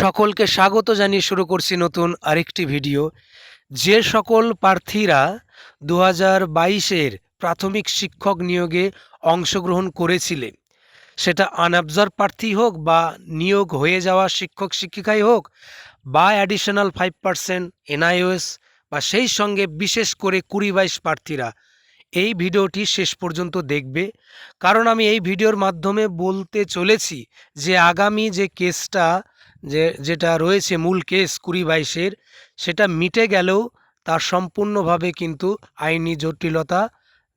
সকলকে স্বাগত জানিয়ে শুরু করছি নতুন আরেকটি ভিডিও। যে সকল প্রার্থীরা দু হাজার বাইশের প্রাথমিক শিক্ষক নিয়োগে অংশগ্রহণ করেছিলেন, সেটা আনঅবজার্ভ প্রার্থী হোক বা নিয়োগ হয়ে যাওয়া শিক্ষক শিক্ষিকাই হোক বা অ্যাডিশনাল ফাইভ পার্সেন্ট এনআইওএস বা সেই সঙ্গে বিশেষ করে কুড়ি বাইশ প্রার্থীরা, এই ভিডিওটি শেষ পর্যন্ত দেখবে। কারণ আমি এই ভিডিওর মাধ্যমে বলতে চলেছি যে আগামী যে কেসটা যে, যেটা রয়েছে মূল কেস কুড়ি বাইশের, সেটা মিটে গেলেও তার সম্পূর্ণভাবে কিন্তু আইনি জটিলতা,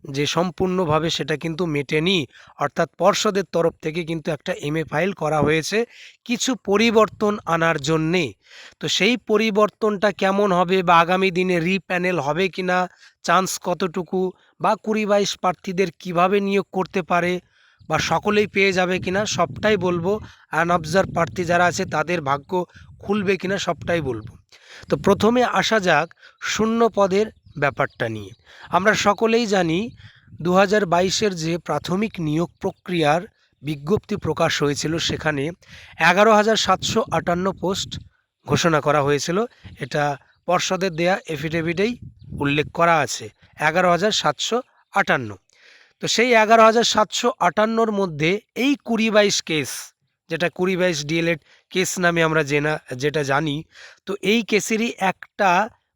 যে সম্পূর্ণভাবে সেটা কিন্তু মেটেনি। অর্থাৎ পর্ষদের তরফ থেকে কিন্তু একটা এমএ ফাইল করা হয়েছে কিছু পরিবর্তন আনার জন্যে। তো সেই পরিবর্তনটা কেমন হবে বা আগামী দিনে রিপ্যানেল হবে কি না চান্স কতটুকু বা কুড়ি বাইশ প্রার্থীদের কীভাবে নিয়োগ করতে পারে বা সকলেই পেয়ে যাবে কিনা সবটাই বলব। আনঅবজার্ভ প্রার্থী যারা আছে, তাদের ভাগ্য খুলবে কিনা সবটাই বলব। তো প্রথমে আসা যাক শূন্য পদের ব্যাপারটা নিয়ে। আমরা সকলেই জানি দু হাজার যে প্রাথমিক নিয়োগ প্রক্রিয়ার বিজ্ঞপ্তি প্রকাশ হয়েছিল, সেখানে এগারো হাজার সাতশো আটান্ন পোস্ট ঘোষণা করা হয়েছিল। এটা পর্ষদের দেয়া এফিডেভিটেই উল্লেখ করা আছে, এগারো হাজার সাতশো আটান্ন। তো সেই এগারো হাজার সাতশো আটান্নর মধ্যে এই কুড়ি বাইশ কেস, যেটা কুড়ি বাইশ ডিএলএড কেস নামে আমরা জেনা, যেটা জানি, তো এই কেসেরই একটা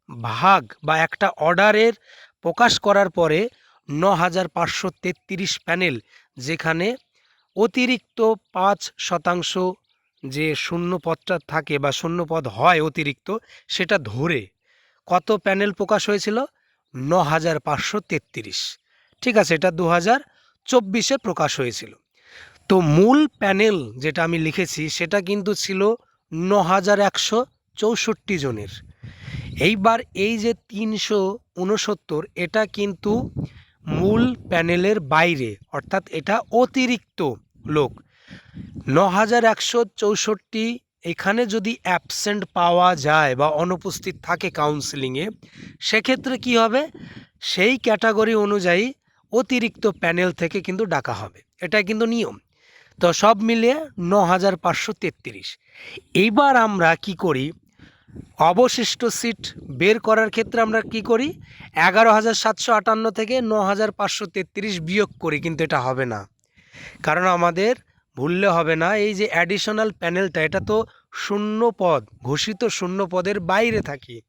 ভাগ বা একটা অর্ডারের প্রকাশ করার পরে ন হাজার পাঁচশো তেত্রিশ প্যানেল, যেখানে অতিরিক্ত পাঁচ শতাংশ যে শূন্য পদটা থাকে বা শূন্য পদ হয় অতিরিক্ত, সেটা ধরে কত প্যানেল প্রকাশ হয়েছিল? ন হাজার পাঁচশো তেত্রিশ। ঠিক আছে, এটা দু হাজার চব্বিশে প্রকাশ হয়েছিল। তো মূল প্যানেল যেটা আমি লিখেছি, সেটা কিন্তু ছিল ন হাজার একশো চৌষট্টি জনের। এইবার এই যে তিনশো উনসত্তর, এটা কিন্তু মূল প্যানেলের বাইরে, অর্থাৎ এটা অতিরিক্ত লোক। ন হাজার একশো চৌষট্টি এখানে যদি অ্যাবসেন্ট পাওয়া যায় বা অনুপস্থিত থাকে কাউন্সিলিংয়ে সেক্ষেত্রে কি হবে? সেই ক্যাটাগরি অনুযায়ী অতিরিক্ত প্যানেল থেকে কিন্তু ডাকা হবে। এটা কিন্তু নিয়ম। তো সব মিলিয়ে ন হাজার পাঁচশো তেত্রিশ। এইবার আমরা কি করি? অবশিষ্ট সিট বের করার ক্ষেত্রে আমরা কি করি? এগারো হাজার সাতশো আটান্ন থেকে ন হাজার পাঁচশো তেত্রিশ বিয়োগ করি কিন্তু এটা হবে না। কারণ আমাদের ভুললে হবে না, এই যে অ্যাডিশনাল প্যানেলটা এটা তো শূন্য পদ, ঘোষিত শূন্য পদের বাইরে থাকি।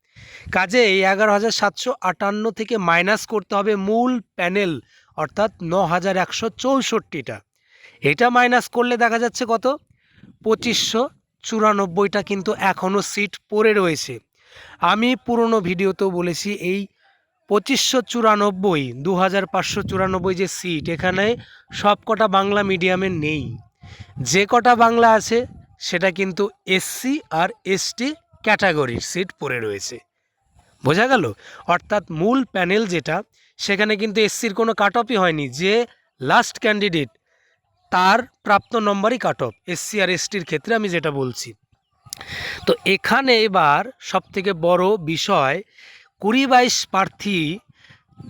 কাজে এই এগারো হাজার সাতশো আটান্ন থেকে মাইনাস করতে হবে মূল প্যানেল, অর্থাৎ ন হাজার একশো চৌষট্টিটা। এটা মাইনাস করলে দেখা যাচ্ছে কত? পঁচিশশো চুরানব্বইটা কিন্তু এখনও সিট পড়ে রয়েছে। আমি পুরনো ভিডিওতেও বলেছি, এই পঁচিশশো চুরানব্বই দু হাজার পাঁচশো চুরানব্বই যে সিট, এখানে সব কটা বাংলা মিডিয়ামের নেই। যে কটা বাংলা আছে, সেটা কিন্তু এসসি আর এসটি ক্যাটাগরির সিট পড়ে রয়েছে। বোঝা গেল? অর্থাৎ মূল প্যানেল যেটা, সেখানে কিন্তু এসসির কোনো কাট অফই হয়নি, যে লাস্ট ক্যান্ডিডেট তার প্রাপ্ত নম্বরই কাট অফ এসসি আর এসটির ক্ষেত্রে আমি যেটা বলছি। তো এখানে এবার সবথেকে বড় বিষয়, কুড়ি বাইশ প্রার্থী,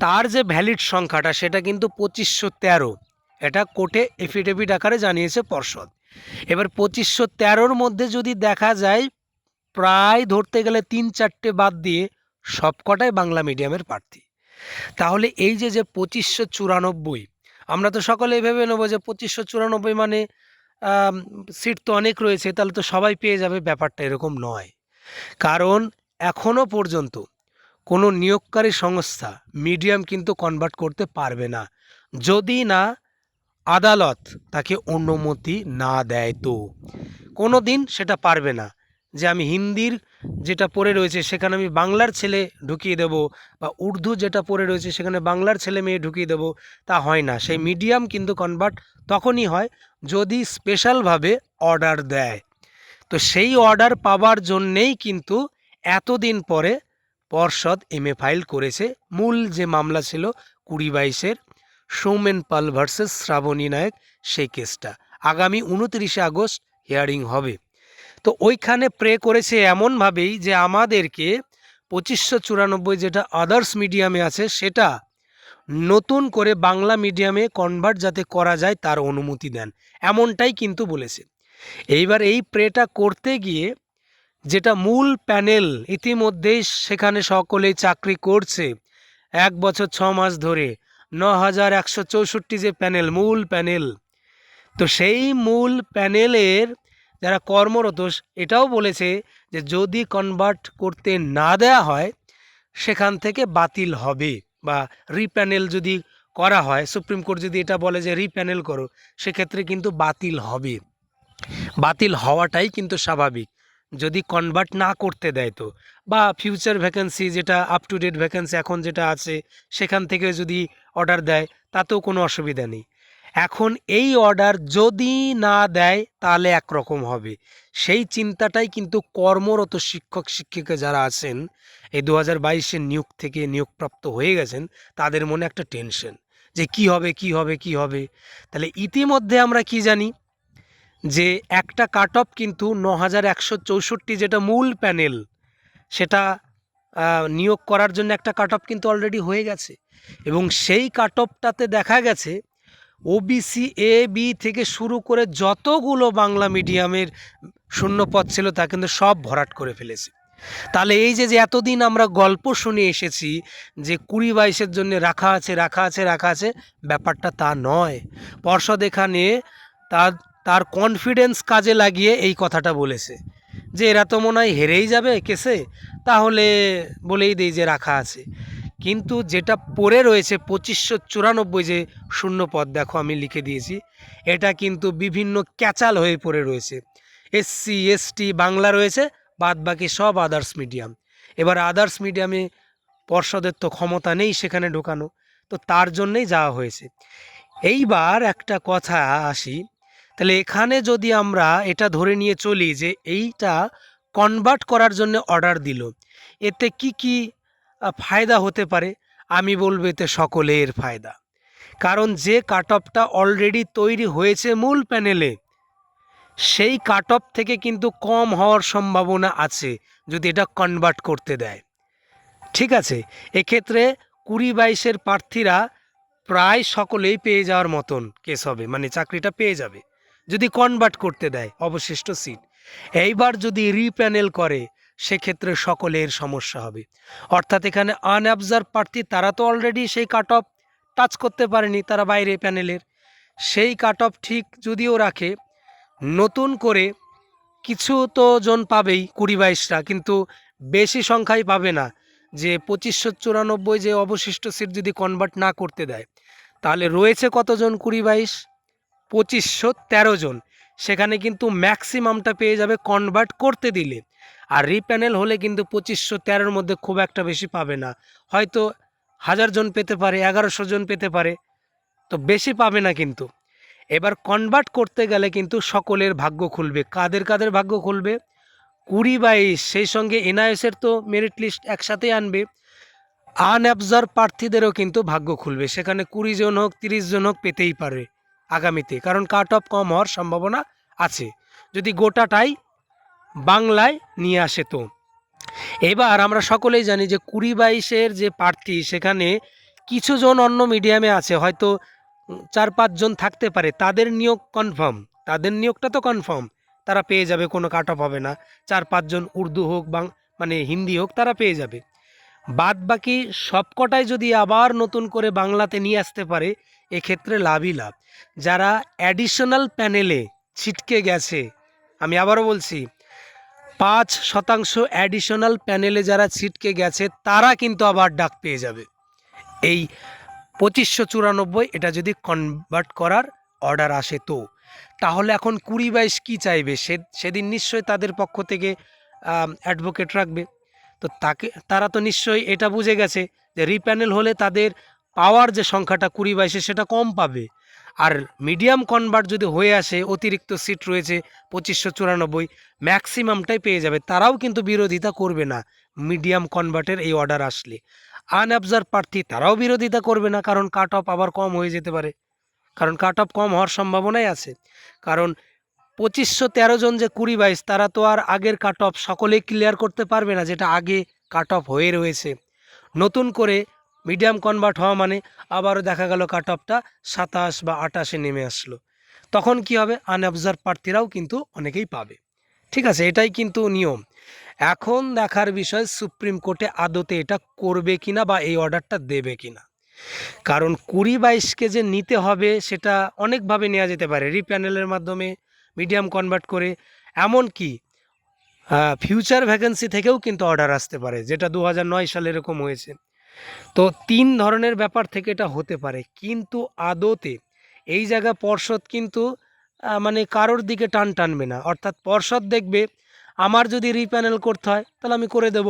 তার যে ভ্যালিড সংখ্যাটা, সেটা কিন্তু পঁচিশশো তেরো। এটা কোর্টে এফিডেভিট আকারে জানিয়েছে পর্ষদ। এবার পঁচিশশো তেরোর মধ্যে যদি দেখা যায়, প্রায় ধরতে গেলে তিন চারটে বাদ দিয়ে সবকটাই বাংলা মিডিয়ামের প্রার্থী। তাহলে এই যে যে পঁচিশশো চুরানব্বই, আমরা তো সকলে ভেবে নেব যে পঁচিশশো চুরানব্বই মানে সিট তো অনেক রয়েছে, তাহলে তো সবাই পেয়ে যাবে, ব্যাপারটা এরকম নয়। কারণ এখনও পর্যন্ত কোনো নিয়োগকারী সংস্থা মিডিয়াম কিন্তু কনভার্ট করতে পারবে না। যদি না, আদালত তাকে অনুমতি না দেয় তো। কোনো দিন সেটা পারবে না যে আমি হিন্দির যেটা পড়ে রয়েছে সেখানে আমি বাংলার ছেলে ঢুকিয়ে দেব বা উর্দু যেটা পড়ে রয়েছে সেখানে বাংলার ছেলে মেয়ে ঢুকিয়ে দেব, তা হয় না। সেই মিডিয়াম কিন্তু কনভার্ট তখনই হয় যদি স্পেশালভাবে অর্ডার দেয়। তো সেই অর্ডার পাওয়ার জন্যেই কিন্তু এতদিন পরে পর্ষদ এমএ ফাইল করেছে। মূল যে মামলা ছিল কুড়ি বাইশের, সৌমেন পাল ভার্সেস শ্রাবণী নায়ক সেই কেসটা আগামী উনত্রিশে আগস্ট হিয়ারিং হবে। তো ওইখানে প্রে করেছে এমনভাবেই যে আমাদেরকে পঁচিশশো চুরানব্বই যেটা আদার্স মিডিয়ামে আছে সেটা নতুন করে বাংলা মিডিয়ামে কনভার্ট যাতে করা যায় তার অনুমতি দেন। এমনটাই কিন্তু বলেছে। এইবার এই প্রেটা করতে গিয়ে যেটা মূল প্যানেল ইতিমধ্যেই সেখানে সকলেই চাকরি করছে, এক বছর ছ মাস ধরে ন হাজার একশো চৌষট্টি যে প্যানেল, মূল প্যানেল। তো সেই মূল প্যানেলের যারা কর্মরত, এটাও বলেছে যে যদি কনভার্ট করতে না দেয়া হয়, সেখান থেকে বাতিল হবে বা রিপ্যানেল যদি করা হয়, সুপ্রিম কোর্ট যদি এটা বলে যে রিপ্যানেল করো, সেক্ষেত্রে কিন্তু বাতিল হবে। বাতিল হওয়াটাই কিন্তু স্বাভাবিক। যদি কনভার্ট না করতে দেয় তো, বা ফিউচার ভ্যাকেন্সি যেটা আপ টু ডেট ভ্যাকেন্সি এখন যেটা আছে, সেখান থেকে যদি অর্ডার দেয়, তাতেও কোনো অসুবিধা নেই। এখন এই অর্ডার যদি না দেয়, তাহলে একরকম হবে। সেই চিন্তাটাই কিন্তু কর্মরত শিক্ষক, শিক্ষিকা যারা আছেন, এই দু হাজার বাইশের নিয়োগ থেকে নিয়োগপ্রাপ্ত হয়ে গেছেন, তাদের মনে একটা টেনশন যে কি হবে কি হবে কি হবে? তাহলে ইতিমধ্যে আমরা কি জানি যে একটা কাট অফ কিন্তু ন হাজার একশো চৌষট্টি যেটা মূল প্যানেল সেটা নিয়োগ করার জন্য একটা কাট অফ কিন্তু অলরেডি হয়ে গেছে। এবং সেই কাট অফটাতে দেখা গেছে ওবিসি এ বি থেকে শুরু করে যতগুলো বাংলা মিডিয়ামের শূন্যপদ ছিল তা কিন্তু সব ভরাট করে ফেলেছে। তাহলে এই যে যে এতদিন আমরা গল্প শুনে এসেছি যে কুড়ি বাইশের জন্য রাখা আছে রাখা আছে রাখা আছে, ব্যাপারটা তা নয়। পর্ষদ এখানে তার তার কনফিডেন্স কাজে লাগিয়ে এই কথাটা বলেছে যে, এরা তো মনে হয় হেরেই যাবে কেসে? তাহলে বলেই দেই যে, রাখা আছে। কিন্তু যেটা পড়ে রয়েছে পঁচিশশো চুরানব্বই যে শূন্য পদ দেখো আমি লিখে দিয়েছি, এটা কিন্তু বিভিন্ন ক্যাচাল হয়ে পড়ে রয়েছে। এসসি এসটি বাংলা রয়েছে বাদ বাকি সব আদার্স মিডিয়াম এবার আদার্স মিডিয়ামে পর্ষদের তো ক্ষমতা নেই সেখানে ঢোকানো, তো তার জন্যেই যাওয়া হয়েছে। এইবার একটা কথা আসি, তাহলে এখানে যদি আমরা এটা ধরে নিয়ে চলি যে এইটা কনভার্ট করার জন্য অর্ডার দিল, এতে কি কি ফায়দা হতে পারে। আমি বলব এতে সকলের ফায়দা। কারণ যে কাট অফটা অলরেডি তৈরি হয়েছে মূল প্যানেলে, সেই কাট অফ থেকে কিন্তু কম হওয়ার সম্ভাবনা আছে যদি এটা কনভার্ট করতে দেয়। ঠিক আছে? এক্ষেত্রে কুড়ি বাইশের প্রার্থীরা প্রায় সকলেই পেয়ে যাওয়ার মতন কেস হবে মানে চাকরিটা পেয়ে যাবে। যদি কনভার্ট করতে দেয়, অবশিষ্ট সিট এইবার যদি রিপ্যানেল করে সেক্ষেত্রে সকলের সমস্যা হবে। অর্থাৎ এখানে আনঅবজার্ভ প্রার্থী, তারা তো অলরেডি সেই কাট অফ টাচ করতে পারেনি, তারা বাইরে প্যানেলের সেই কাট অফ ঠিক যদিও রাখে, নতুন করে কিছু তো জন পাবেই কুড়ি বাইশটা, কিন্তু বেশি সংখ্যাই পাবে না। যে পঁচিশশো চুরানব্বই যে অবশিষ্ট সিট যদি কনভার্ট না করতে দেয়, তাহলে রয়েছে কতজন কুড়ি বাইশ? পঁচিশশো তেরো জন। সেখানে কিন্তু ম্যাক্সিমামটা পেয়ে যাবে কনভার্ট করতে দিলে। আর রিপ্যানেল হলে কিন্তু পঁচিশশো তেরোর মধ্যে খুব একটা বেশি পাবে না। হয়তো হাজার জন পেতে পারে, এগারোশো জন পেতে পারে, তো বেশি পাবে না কিন্তু। এবার কনভার্ট করতে গেলে কিন্তু সকলের ভাগ্য খুলবে। কাদের কাদের ভাগ্য খুলবে? কুড়ি বাইশ সেই সঙ্গে এনআইএসের তো মেরিট লিস্ট একসাথে আনবে। আনঅ্যাবজার্ভ প্রার্থীদেরও কিন্তু ভাগ্য খুলবে। সেখানে কুড়ি জন হোক, তিরিশ জন হোক পেতেই পারে আগামীতে। কারণ কাট অফ কম হওয়ার সম্ভাবনা আছে। যদি গোটাটাই বাংলায় নিয়ে আসে তো। এবার আমরা সকলেই জানি যে কুড়ি বাইশের যে প্রার্থী, সেখানে কিছু জন অন্য মিডিয়ামে আছে, হয়তো চার পাঁচজন থাকতে পারে। তাদের নিয়োগ কনফার্ম তাদের নিয়োগটা তো কনফার্ম তারা পেয়ে যাবে, কোনো কাট অফ হবে না। চার পাঁচজন উর্দু হোক বাং মানে হিন্দি হোক, তারা পেয়ে যাবে। বাদ বাকি সবকটাই যদি আবার নতুন করে বাংলাতে নিয়ে আসতে পারে, এক্ষেত্রে লাভই লাভ। যারা অ্যাডিশনাল প্যানেলে ছিটকে গেছে, আমি আবারও বলছি পাঁচ শতাংশ অ্যাডিশনাল প্যানেলে যারা ছিটকে গেছে, তারা কিন্তু আবার ডাক পেয়ে যাবে। এই পঁচিশশো চুরানব্বই, এটা যদি কনভার্ট করার অর্ডার আসে তো। তাহলে এখন কুড়ি বাইশ কী চাইবে? সে, সেদিন নিশ্চয়ই তাদের পক্ষ থেকে অ্যাডভোকেট রাখবে। তো তাকে, তারা তো নিশ্চয়ই এটা বুঝে গেছে যে রিপ্যানেল হলে তাদের পাওয়ার যে সংখ্যাটা কুড়ি বাইশে, সেটা কম পাবে। আর মিডিয়াম কনভার্ট যদি হয়ে আসে, অতিরিক্ত সিট রয়েছে পঁচিশশো চুরানব্বই ম্যাক্সিমামটাই পেয়ে যাবে। তারাও কিন্তু বিরোধিতা করবে না মিডিয়াম কনভার্টের এই অর্ডার আসলে। আনঅবজার্ভ প্রার্থী তারাও বিরোধিতা করবে না, কারণ কাট অফ আবার কম হয়ে যেতে পারে। কারণ কাট অফ কম হওয়ার সম্ভাবনাই আছে। কারণ পঁচিশশো তেরো জন যে কুড়ি বাইশ, তারা তো আর আগের কাট অফ সকলেই ক্লিয়ার করতে পারবে না যেটা আগে কাট অফ হয়ে রয়েছে। নতুন করে মিডিয়াম কনভার্ট হওয়া মানে আবারও দেখা গেল কাট অফটা সাতাশ বা আটাশে নেমে আসলো। তখন কি হবে? আনঅবজার্ভ প্রার্থীরাও কিন্তু অনেকেই পাবে। ঠিক আছে, এটাই কিন্তু নিয়ম। এখন দেখার বিষয়, সুপ্রিম কোর্টে আদতে এটা করবে কিনা বা এই অর্ডারটা দেবে কিনা। কারণ কুড়ি বাইশকে যে নিতে হবে, সেটা অনেকভাবে নেওয়া যেতে পারে। রিপ্যানেলের মাধ্যমে মিডিয়াম কনভার্ট করে। এমনকি ফিউচার ভ্যাকেন্সি থেকেও কিন্তু অর্ডার আসতে পারে, যেটা দু সালে এরকম হয়েছে। তো তিন ধরনের ব্যাপার থেকে এটা হতে পারে। কিন্তু আদতে এই জায়গা পর্ষদ কিন্তু মানে কারোর দিকে টান টানবে না। অর্থাৎ পর্ষদ দেখবে, আমার যদি রিপ্যানেল করতে হয়, তাহলে আমি করে দেব।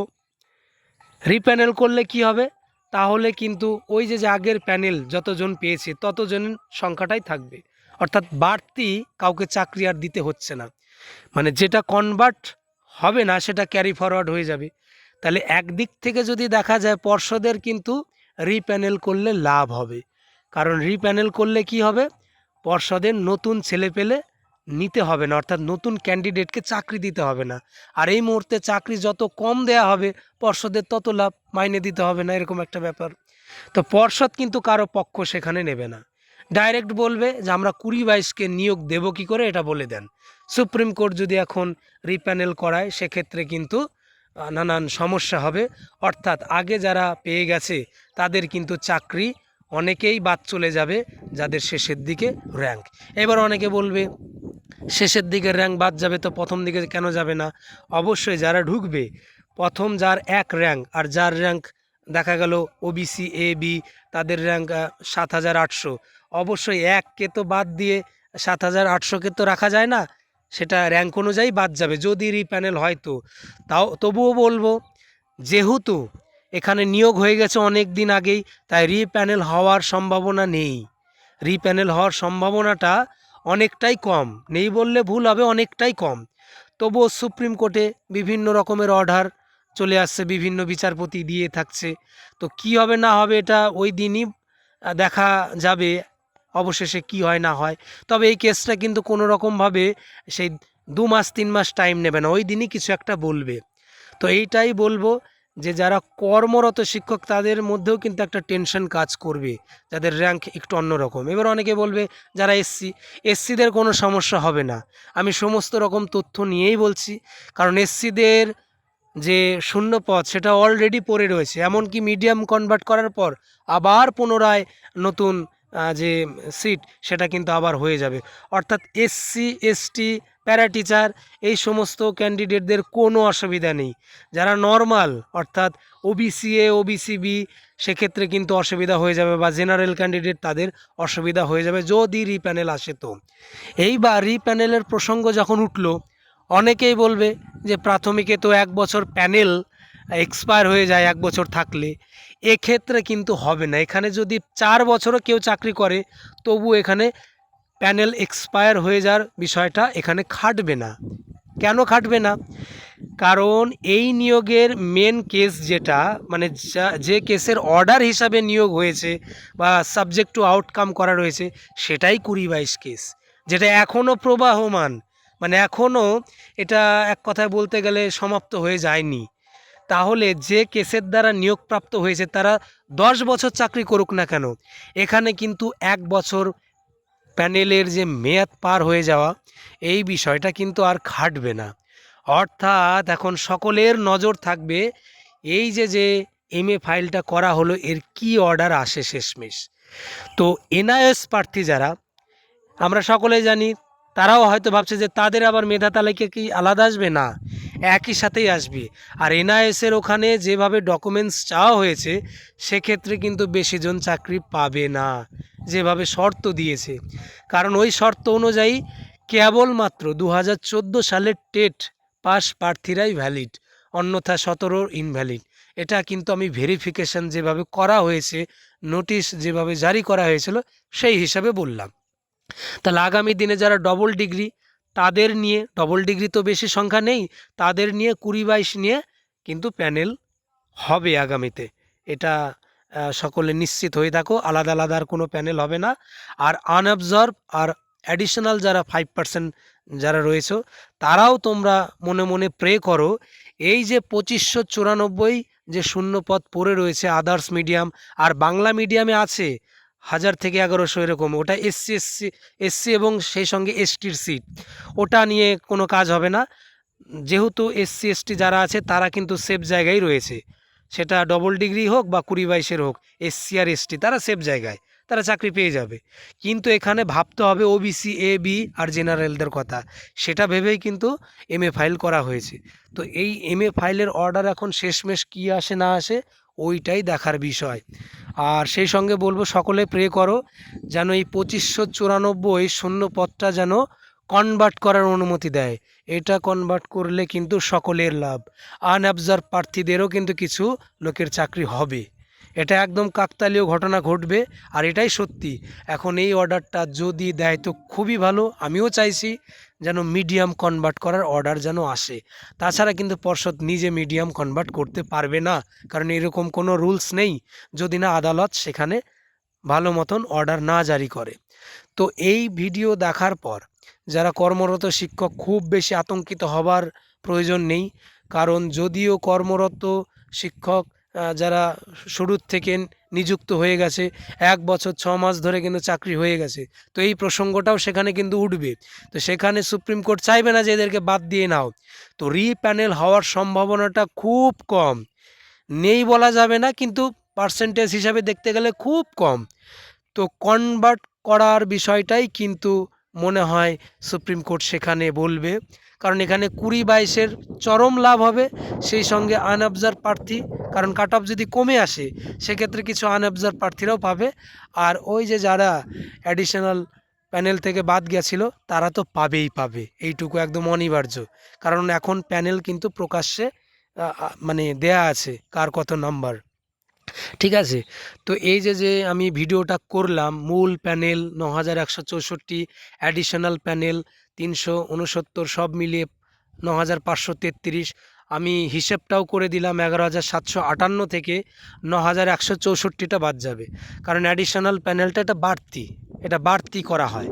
রিপ্যানেল করলে কি হবে? তাহলে কিন্তু ওই যে আগের প্যানেল যতজন পেয়েছে, ততজনের সংখ্যাটাই থাকবে। অর্থাৎ বাড়তি কাউকে চাকরি আর দিতে হচ্ছে না। মানে যেটা কনভার্ট হবে না, সেটা ক্যারি ফরওয়ার্ড হয়ে যাবে। তাহলে একদিক থেকে যদি দেখা যায় পর্ষদের কিন্তু রিপ্যানেল করলে লাভ হবে। কারণ রিপ্যানেল করলে কি হবে? পর্ষদের নতুন ছেলে পেলে নিতে হবে না, অর্থাৎ নতুন ক্যান্ডিডেটকে চাকরি দিতে হবে না। আর এই মুহূর্তে চাকরি যত কম দেয়া হবে, পর্ষদের তত লাভ মাইনে দিতে হবে না, এরকম একটা ব্যাপার। তো পর্ষদ কিন্তু কারও পক্ষ সেখানে নেবে না। ডাইরেক্ট বলবে যে, আমরা কুড়ি বাইশকে নিয়োগ দেবো কি করে? এটা বলে দেন। সুপ্রিম কোর্ট যদি এখন রিপ্যানেল করায়, সেক্ষেত্রে কিন্তু নানান সমস্যা হবে। অর্থাৎ আগে যারা পেয়ে গেছে, তাদের কিন্তু চাকরি অনেকেই বাদ চলে যাবে যাদের শেষের দিকে র্যাঙ্ক এবার অনেকে বলবে, শেষের দিকে র্যাঙ্ক বাদ যাবে তো প্রথম দিকে কেন যাবে না? অবশ্যই যারা ঢুকবে, প্রথম যার এক র্যাঙ্ক আর যার র্যাঙ্ক দেখা গেল ওবিসি এ বি তাদের র্যাঙ্ক সাত হাজার আটশো। অবশ্যই এককে তো বাদ দিয়ে সাত হাজার আটশোকে তো রাখা যায় না সেটা র্যাঙ্ক অনুযায়ী বাদ যাবে। যদি রিপ্যানেল হয় তো। তাও তবুও বলব, যেহেতু এখানে নিয়োগ হয়ে গেছে অনেক দিন আগেই, তাই রিপ্যানেল হওয়ার সম্ভাবনা নেই। রিপ্যানেল হওয়ার সম্ভাবনাটা অনেকটাই কম। নেই বললে ভুল হবে, অনেকটাই কম। তবুও সুপ্রিম কোর্টে বিভিন্ন রকমের অর্ডার চলে আসছে, বিভিন্ন বিচারপতি দিয়ে থাকছে। তো কি হবে না হবে এটা ওই দিনই দেখা যাবে। অবশেষে কি হয় না হয়। তবে এই কেসটা কিন্তু কোনো রকমভাবে সেই দু মাস, তিন মাস টাইম নেবে না। ওই দিনই কিছু একটা বলবে। তো এইটাই বলব যে, যারা কর্মরত শিক্ষক, তাদের মধ্যেও কিন্তু একটা টেনশন কাজ করবে। যাদের র্যাঙ্ক একটু অন্যরকম। এবার অনেকে বলবে, যারা এসসি এসসিদের কোনো সমস্যা হবে না। আমি সমস্ত রকম তথ্য নিয়েই বলছি। কারণ এসসিদের যে শূন্য পদ, সেটা অলরেডি পড়ে রয়েছে। এমনকি মিডিয়াম কনভার্ট করার পর আবার পুনরায় নতুন যে সিট সেটা কিন্তু আবার হয়ে যাবে। অর্থাৎ এসসি এসটি প্যারা টিচার এই সমস্ত ক্যান্ডিডেটদের কোনো অসুবিধা নেই। যারা নর্মাল অর্থাৎ ওবিসি এ ওবিসি বি সেক্ষেত্রে কিন্তু অসুবিধা হয়ে যাবে বা জেনারেল ক্যান্ডিডেট তাদের অসুবিধা হয়ে যাবে যদি রিপ্যানেল আসে তো। এইবার রিপ্যানেলের প্রসঙ্গ যখন উঠল, অনেকেই বলবে যে প্রাথমিকে তো এক বছর প্যানেল এক্সপায়ার হয়ে যায়, এক বছর থাকলে। এক্ষেত্রে কিন্তু হবে না। এখানে যদি চার বছরও কেউ চাকরি করে, তবু এখানে প্যানেল এক্সপায়ার হয়ে যাওয়ার বিষয়টা এখানে খাটবে না। কেন খাটবে না? কারণ এই নিয়োগের মেন কেস যেটা মানে যা- কেসের অর্ডার হিসাবে নিয়োগ হয়েছে বা সাবজেক্ট টু আউটকাম করা রয়েছে, সেটাই কুড়ি বাইশ কেস যেটা এখনও প্রবাহমান। মানে এখনও এটা এক কথায় বলতে গেলে সমাপ্ত হয়ে যায়নি। তাহলে যে কেসের দ্বারা নিয়োগপ্রাপ্ত হয়েছে তারা দশ বছর চাকরি করুক না কেন? এখানে কিন্তু এক বছর প্যানেলের যে মেয়াদ পার হয়ে যাওয়া, এই বিষয়টা কিন্তু আর খাটবে না। অর্থাৎ এখন সকলের নজর থাকবে এই যে যে এম এ ফাইলটা করা হলো, এর কি অর্ডার আসে শেষমেশ? তো এনআইএস প্রার্থী যারা, আমরা সকলে জানি, তারাও হয়তো ভাবছে যে তাদের আবার মেধা তালিকা কি আলাদা আসবে? না। একই সাথেই আসবে। আর এনআইএসের ওখানে যেভাবে ডকুমেন্টস চাওয়া হয়েছে, সেক্ষেত্রে কিন্তু বেশিজন চাকরি পাবে না। যেভাবে শর্ত দিয়েছে। কারণ ওই শর্ত অনুযায়ী কেবলমাত্র দু হাজার চোদ্দ সালের টেট পাস প্রার্থীরাই ভ্যালিড অন্যথা সতেরো ইনভ্যালিড এটা কিন্তু আমি ভেরিফিকেশন যেভাবে করা হয়েছে নোটিশ যেভাবে জারি করা হয়েছিল, সেই হিসাবে বললাম। তাহলে আগামী দিনে যারা ডবল ডিগ্রি তাদের নিয়ে ডবল ডিগ্রি তো বেশি সংখ্যা নেই, তাদের নিয়ে কুড়ি বাইশ নিয়ে কিন্তু প্যানেল হবে আগামীতে। এটা সকলে নিশ্চিত হয়ে থাকো, আলাদা আলাদা আর কোনো প্যানেল হবে না। আর আনঅবজার্ভ আর অ্যাডিশনাল যারা ফাইভ পার্সেন্ট যারা রয়েছে, তারাও তোমরা মনে মনে প্রে করো, এই যে পঁচিশশো চুরানব্বই যে শূন্য পদ পড়ে রয়েছে আদার্স মিডিয়াম আর বাংলা মিডিয়ামে আছে হাজার থেকে এগারোশো এরকম। ওটা এসসি এসসি এসসি এবং সেই সঙ্গে এসটির সিট। ওটা নিয়ে কোনো কাজ হবে না। যেহেতু এসসি, এসটি যারা আছে, তারা কিন্তু সেফ জায়গায় রয়েছে। সেটা ডবল ডিগ্রি হোক বা কুড়ি বাইশের হোক, এসসি আর এসটি, তারা সেফ জায়গায়। তারা চাকরি পেয়ে যাবে। কিন্তু এখানে ভাবতে হবে ওবিসি এ বি আর জেনারেলদের কথা। সেটা ভেবেই কিন্তু এম এ ফাইল করা হয়েছে। তো এই এম এ ফাইলের অর্ডার এখন শেষমেশ কী আসে না আসে ওইটাই দেখার বিষয়। আর সেই সঙ্গে বলব, সকলে প্রে করো যেন এই পঁচিশশো চুরানব্বই শূন্য পদটা যেন কনভার্ট করার অনুমতি দেয়। এটা কনভার্ট করলে কিন্তু সকলের লাভ। আনঅবজার্ভ প্রার্থীদেরও কিন্তু কিছু লোকের চাকরি হবে। এটা একদম কাকতালীয় ঘটনা ঘটবে, আর এটাই সত্যি। এখন এই অর্ডারটা যদি দেয় তো খুবই ভালো, আমিও চাইছি যেন মিডিয়াম কনভার্ট করার অর্ডার যেন আসে। তাছাড়া কিন্তু পর্ষদ নিজে মিডিয়াম কনভার্ট করতে পারবে না, কারণ এরকম কোনো রুলস নেই, যদি না আদালত সেখানে ভালো মতন অর্ডার না জারি করে। তো এই ভিডিও দেখার পর যারা কর্মরত শিক্ষক, খুব বেশি আতঙ্কিত হবার প্রয়োজন নেই, কারণ যদিও কর্মরত শিক্ষক যারা শুরুর থেকে নিযুক্ত হয়ে গেছে, এক বছর ছ মাস ধরে কিন্তু চাকরি হয়ে গেছে। তো এই প্রসঙ্গটাও সেখানে কিন্তু উঠবে। তো সেখানে সুপ্রিম কোর্ট চাইবে না যে এদেরকে বাদ দিয়ে নাও। তো রিপ্যানেল হওয়ার সম্ভাবনাটা খুব কম। নেই বলা যাবে না, কিন্তু পার্সেন্টেজ হিসাবে দেখতে গেলে খুব কম। তো কনভার্ট করার বিষয়টাই কিন্তু মনে হয় সুপ্রিম কোর্ট সেখানে বলবে। কারণ এখানে কুড়ি বাইশের চরম লাভ হবে, সেই সঙ্গে আনঅবজার্ভ প্রার্থী, কারণ কাট অফ যদি কমে আসে, সেক্ষেত্রে কিছু আনঅবজার্ভ প্রার্থীরাও পাবে। আর ওই যে যারা অ্যাডিশনাল প্যানেল থেকে বাদ গেছিল, তারা তো পাবেই পাবে। এইটুকু একদম অনিবার্য। কারণ এখন প্যানেল কিন্তু প্রকাশ্যে মানে দেয়া আছে, কার কত নাম্বার ঠিক আছে? তো এই যে যে আমি ভিডিওটা করলাম, মূল প্যানেল ন হাজার একশো চৌষট্টি অ্যাডিশনাল প্যানেল তিনশো উনসত্তর সব মিলিয়ে ন হাজার পাঁচশো তেত্রিশ। আমি হিসেবটাও করে দিলাম এগারো হাজার সাতশো আটান্ন থেকে ন হাজার একশো চৌষট্টিটা বাদ যাবে। কারণ অ্যাডিশনাল প্যানেলটা এটা বাড়তি এটা বাড়তি করা হয়।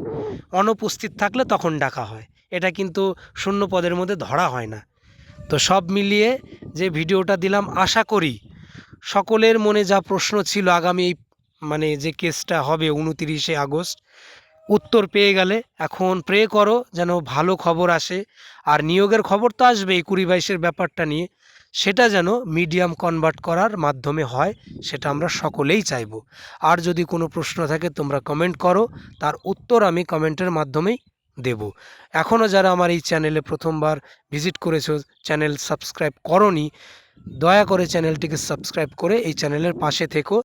অনুপস্থিত থাকলে তখন ডাকা হয়। এটা কিন্তু শূন্য পদের মধ্যে ধরা হয় না। তো সব মিলিয়ে যে ভিডিওটা দিলাম, আশা করি সকলের মনে যা প্রশ্ন ছিল আগামী এই মানে যে কেসটা হবে উনতিরিশে আগস্ট উত্তর পেয়ে গেলে এখন প্রে করো যেন ভালো খবর আসে। আর নিয়োগের খবর তো আসবেই কুড়ি বাইশের ব্যাপারটা নিয়ে। সেটা যেন মিডিয়াম কনভার্ট করার মাধ্যমে হয়, সেটা আমরা সকলেই চাইব। আর যদি কোনো প্রশ্ন থাকে তোমরা কমেন্ট করো, তার উত্তর আমি কমেন্টের মাধ্যমেই দেব। এখনও যারা আমার এই চ্যানেলে প্রথমবার ভিজিট করেছ চ্যানেল সাবস্ক্রাইব করনি, দয়া করে চ্যানেলটিকে সাবস্ক্রাইব করে এই চ্যানেলের পাশে থেকো।